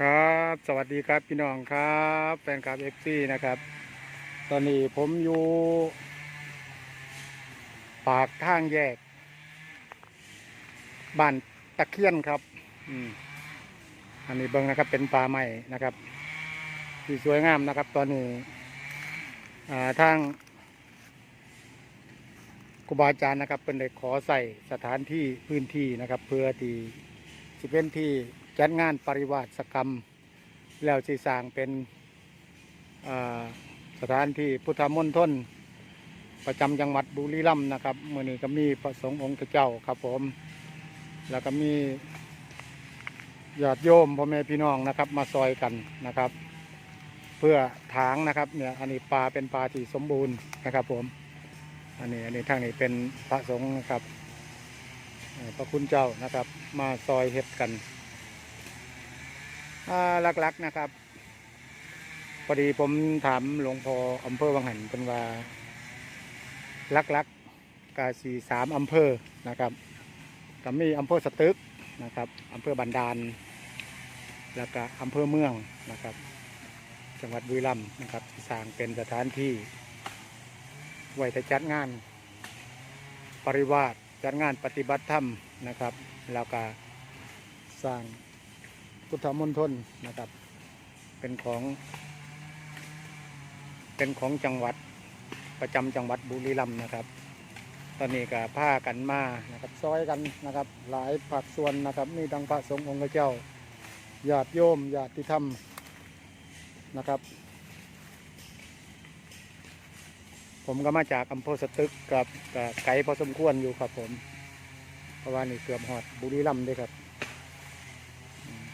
ครับ สวัสดีครับพี่น้องครับ แฟนคลับเอฟซีนะครับ ตอนนี้ผมอยู่ ปากทางแยก บ้านตะเคียนครับ อืมอันนี้เบิ้งนะครับเป็นป่าไม้นะครับที่สวยงามนะครับ ตอนนี้าทางครูบาอาจารย์นะครับเป็นได้ขอใส่สถานที่พื้นที่นะครับ เพื่อที่จะเป็นที่ จัดงานปริวาสกรรม แล้วสิสางเป็นสถานที่พุทธมณฑลประจำจังหวัดบุรีรัมย์นะครับเมื่อนี้ก็มีพระสงฆ์องค์เจ้าครับผม แล้วก็มีญาติโยมพ่อแม่พี่น้องนะครับ มาซอยกันนะครับ เพื่อถางนะครับเนี่ยอันนี้ปลาเป็นปลาที่สมบูรณ์นะครับ ผม อันนี้อันนี้ทางนี้เป็นพระสงฆ์นะครับพระคุณเจ้านะครับ มาซอยเฮ็ดกัน หลักๆนะครับ พอดีผมถามหลวงพ่ออำเภอวังหันเป็นว่าลักๆกาสีสามอำเภอนะครับก็มีอำเภอสตึกนะครับอำเภอบันดาล แล้วก็อำเภอเมืองนะครับ จังหวัดบุรีรัมย์นะครับสร้างเป็นสถานที่ไว้แต่จัดงาน ปริวาสจัดงานปฏิบัติธรรมนะครับ แล้วก็สร้าง พุทธมณฑลนะครับ เป็นของ เป็นของจังหวัดประจำจังหวัดบุรีรัมย์นะครับ ตอนนี้ก็ผ้ากันมานะครับซอยกันนะครับ หลายผักส่วนนะครับมีทั้งพระสงฆ์องค์เจ้าญาติโยมญาติธรรมนะครับ ผมก็มาจากอำเภอสตึกกับไกลพอสมควรอยู่ครับผมเพราะว่านี่เกือบหอดบุรีรัมย์ด้วยครับ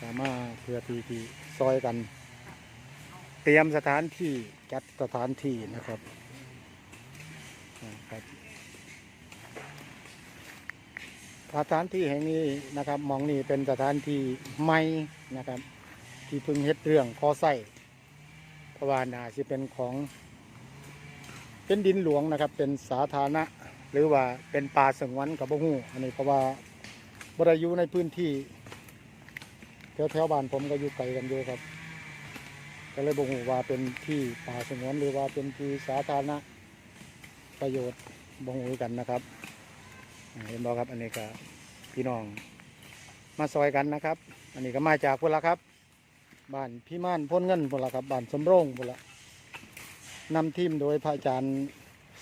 สามารถเพื่อทีที่ซอยกัน เตรียมสถานที่จัดสถานที่นะครับครับสถานที่แห่งนี้นะครับมองนี่เป็นสถานที่ใหม่นะครับ ที่เพิ่งเฮ็ดเรื่องคอไส้เพราะว่านาสิเป็นของ เป็นดินหลวงนะครับ เป็นสาธารณะ หรือว่าเป็นป่าสงวนกับบ่ฮู้อันนี้เพราะว่าบริยู่ในพื้นที่ วแถวๆบ้านผมก็อยู่ไกลกันเยอะครับ ก็เลยบ่ฮู้ว่าเป็นที่ป่าสงวนหรือว่าเป็นที่สาธารณะประโยชน์บ่ฮู้กันนะครับเห็นบ่ครับอันนี้ก็พี่น้องมาซอยกันนะครับ อันนี้ก็มาจากพุ่นละครับ บ้านพี่ม่านพ้นเงินพุ่นละครับบ้านสมโรงพุ่นละนำทีมโดยพระอาจารย์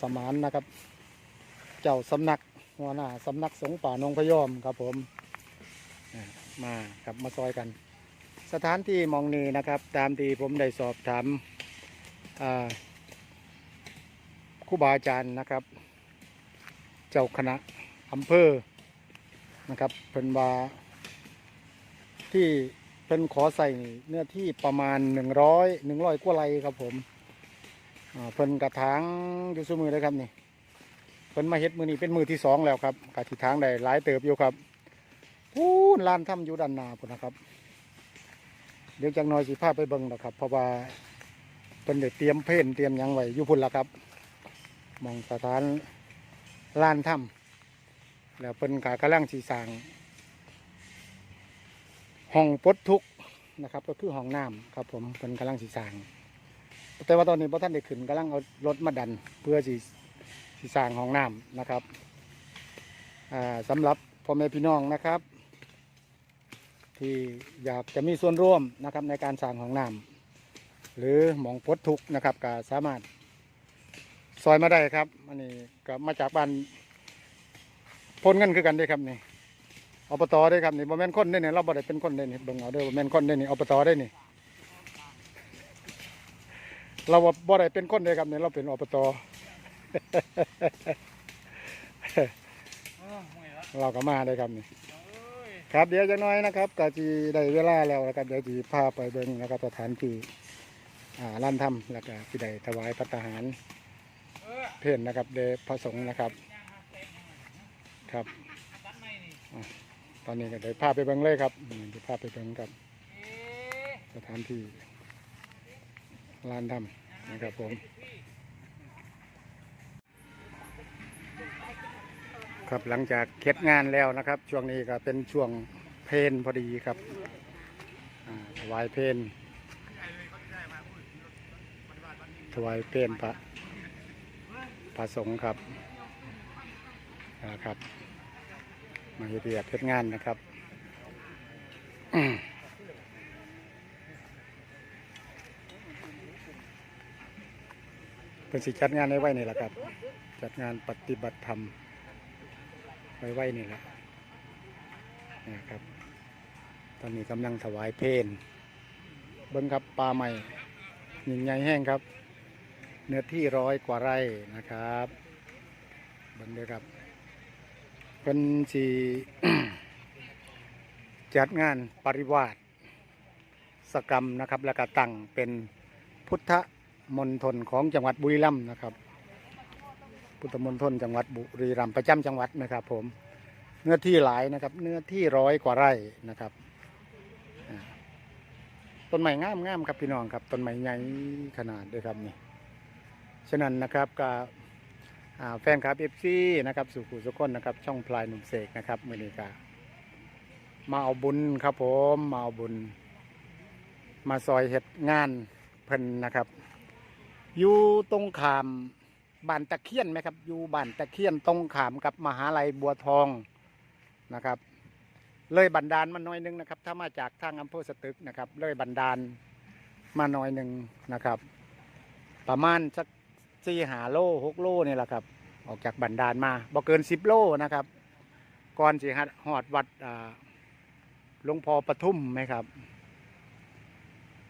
สมานนะครับ เจ้าสำนักหัวหน้าสำนักสงฆ์ป่านงพยอมครับผม มาครับมาซอยกัน สถานที่มองนี้นะครับ ตามที่ผมได้สอบถามครูบาอาจารย์นะครับ เจ้าคณะอำเภอนะครับเป็นว่าที่เป็นขอใส่เนื้อที่ประมาณหนึ่งร้อยหนึ่งร้อยกว่าไรครับผมเพิ่นกระถางอยู่สมือเลยครับนี่เพิ่นมาเฮ็ดมือนี้เป็นมือที่สองแล้วครับกระทิทางได้หลายเติบอยู่ครับ พูนลานถ้ำอยู่ด้านหน้าพุ่นนะครับ เดี๋ยวจังน้อยสิพาไปเบิ่งนะครับ เพราะว่าเป็นเด็เตรียมเพ่นเตรียมยังไว้อยู่พุ่นละครับมองสถานลานถ้ำแล้วเป็นกากำลังสีสางห้องปดทุกนะครับ ก็คือห้องน้ำครับ ผมเป็นกำลังสีสางแต่ว่าตอนนี้พระท่านได้ขึ้นกำลังเอารถมาดันเพื่อสีสีสางห้องน้ำนะครับอ่าสำหรับพ่อแม่พี่น้องนะครับ ที่อยากจะมีส่วนร่วมนะครับในการสร้างห้องน้ำหรือหมองปลดทุกข์นะครับก็สามารถซอยมาได้ครับอันนี้ก็มาจากบ้านพ้นเงินคือกันเด้ครับนี่อบตได้ครับนี่บ่แม่นคนได้เนี่ยเราบ่ได้เป็นคนได้นี่เบิ่งเอาเด้อบ่แม่นคนได้นี่อบตได้นี่เราบ่บ่ได้เป็นคนได้ครับนี่เราเป็นอบตเราก็มาได้ครับนี่ ครับเดี๋ยวจะน้อยนะครับก็จะได้เวลาแล้วนะครับเดี๋ยวจะพาไปเบิ่งนะครับสถานที่อ่าร้านถ้ำแล้วก็ที่ได้ถวายพระทหารเพลนะครับเดชพระสงฆ์นะครับ ครับ ตอนนี้ก็ได้พาไปเบิ่งเลยครับอืมจะพาไปเบิ่งครับ สถานที่ร้านถ้ำนะครับผม ครับหลังจากเก็ดงานแล้วนะครับ ช่วงนี้ก็เป็นช่วงเพนพอดีครับถวายเพนถวายเพนพระพระสงฆ์ครับนะครับ มาเฮ็ดเรียกเฮ็ดงานนะครับเป็นสิจัดงานไว้ไว้นี่แหละครับ จัดงานปฏิบัติธรรม ไว้ไว้นี่แหละนะครับ ตอนนี้กำลังถวายเพลเบิ้งครับปลาใหม่ยิงใหญ่แห้งครับ เนื้อที่ร้อยกว่าไร่นะครับเบิ้งเลยครับเป็นสีจัดงานปริวาสสกรรมนะครับ แล้วก็ตั้งเป็นพุทธมณฑลของจังหวัดบุรีรัมย์นะครับ พุทธมณฑลจังหวัดบุรีรัมย์ประจำจังหวัดนะครับ ผมเนื้อที่หลายนะครับ เนื้อที่ร้อยกว่าไร่นะครับต้นไม้งามงามๆครับพี่น้องครับต้นไม้ใหญ่ขนาดด้วยครับนี่ฉะนั้นนะครับก็อ่าแฟนคลับเอฟซีนะครับสุขุสุขคนนะครับ ช่องพลายหนุ่มเสกนะครับมือนี้ก็มาเอาบุญครับผมมาเอาบุญ มาซอยเห็ดงานเพิ่นนะครับ อยู่ตรงขาม บ้านตะเคียนไหมครับ อยู่บ้านตะเคียนตรงขามกับมหาลัยบัวทองนะครับ เลยบันดาลมาหน่อยหนึงนะครับ ถ้ามาจากทางอำเภอสตึกนะครับ เลยบันดาลมาหน่อยหนึ่งนะครับ ประมาณสักสี่หาโลหกโลนี่แหละครับ ออกจากบันดาลมาบ่เกินสิบโลนะครับ ก่อนสิฮัดหอดวัดหลวงพ่อปทุมไหมครับ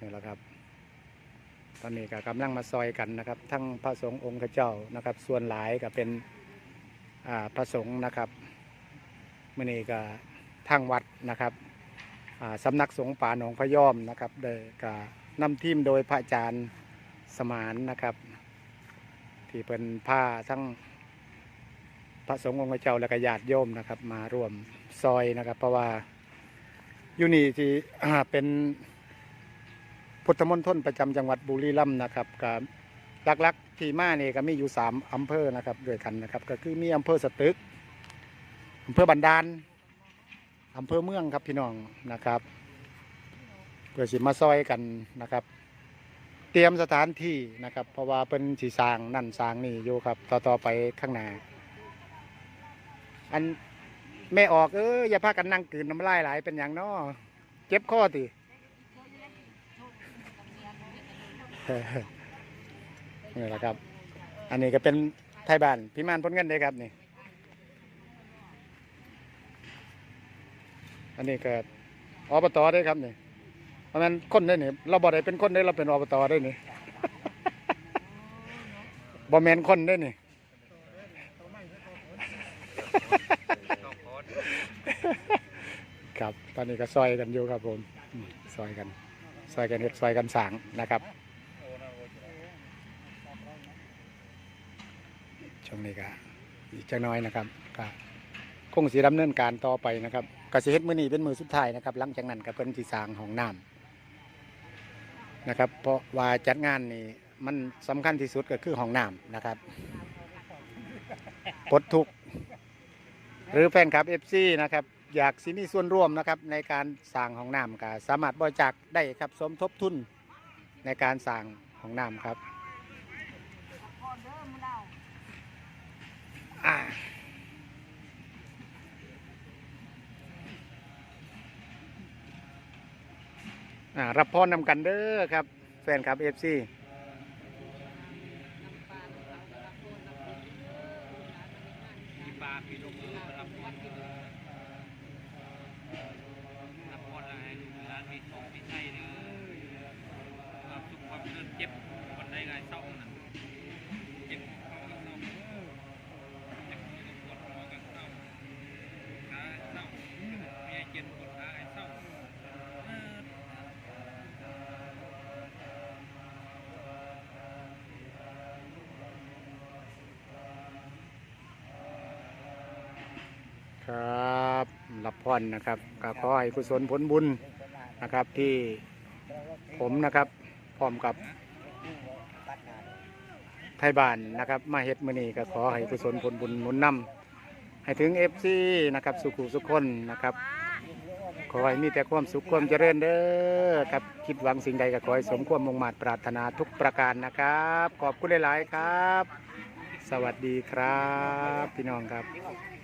นี่แหละครับ ตอนนี้ก็กำลังมาซอยกันนะครับ ทั้งพระสงฆ์องค์เจ้านะครับ ส่วนหลายก็เป็นพระสงฆ์นะครับมื่อนี้ก็ทางวัดนะครับอ่าสำนักสงฆ์ป่าหนองพะยอมนะครับได้ก็นำทีมโดยพระอาจารย์สมานนะครับ ที่เป็นผ้าทั้งพระสงฆ์องค์เจ้าและก็ญาติโยมนะครับ มาร่วมซอยนะครับ เพราะว่าอยู่นี่ที่เป็น พุทธมณฑลประจำจังหวัดบุรีรัมย์นะครับก็หลักๆที่มาเนี่ยก็มีอยู่สามอำเภอนะครับด้วยกันนะครับ ก็คือมีอำเภอสตึกอำเภอบันดาลอำเภอเมืองครับพี่น้องนะครับเพื่อสิมาซอยกันนะครับ เตรียมสถานที่นะครับ เพราะว่าเป็นสีสางนั่นสางนี่อยู่ครับ ต่อต่อไปข้างหน้าอันแม่ออกเอออย่าพากันนั่งกืนน้ำลายไหลายเป็นอย่างน้อเจ็บข้อติ นี่แหละครับ อันนี้ก็เป็นไทยบ้านพิมานพ้นเงินเลยครับนี่ อันนี้ก็อบตได้ครับนี่เพราะนั้นคนได้นี่เราบ่ได้เป็นคนได้เราเป็นอบตได้นี่บ่แมนคนได้นี่ครับ ตอนนี้ก็ซอยกันอยู่ครับผมซอยกันซอยกันเฮ็ดซอยกันสางนะครับ ช่วงนี้ก็อีกจักน้อยนะครับก็คงสีดำเนินการต่อไปนะครับก็สิเฮ็ดมือนี้เป็นมือสุดท้ายนะครับ หลังจากนั้นก็เพิ่นสิสร้างห้องน้ำนะครับ เพราะว่าจัดงานนี่มันสำคัญที่สุดก็คือห้องน้ำนะครับปลดทุกหรือแฟนคลับ FC นะครับอยากสิมีส่วนร่วมนะครับในการสร้างห้องน้ำก็สามารถบริจาคได้ครับสมทบทุนในการสร้างห้องน้ำครับ อ่ารับพรนำกันเด้อครับ แฟนครับเอฟซี มีปลาปีลงมือมารับพรรับพรอะไรลูกหลานมีของมีใจเด้อความสุขความเจริญเจ็บวันใดไงเศร้านั่นเจ็บเข้าก็เศร้าเจ็บที่ปวดหัวกันเศร้าขาเศร้าเมียเจ็บปวดขาไอ้เศร้าเออ ครับรับพรนะครับก็ขอให้กุศลผลบุญนะครับที่ผมนะครับพร้อมกับไทยบ้านนะครับมาเฮ็ดมือนี้ก็ขอให้กุศลผลบุญหนุนนำให้ถึงเอฟซีนะครับสุขุสุขคนนะครับ ขอให้มีแต่ความสุขความเจริญเด้อครับคิดหวังสิ่งใดก็ขอให้สมความมุ่งมา่ปรารถนาทุกประการนะครับ ขอบคุณหลาย ๆ ครับ สวัสดีครับ พี่น้องครับ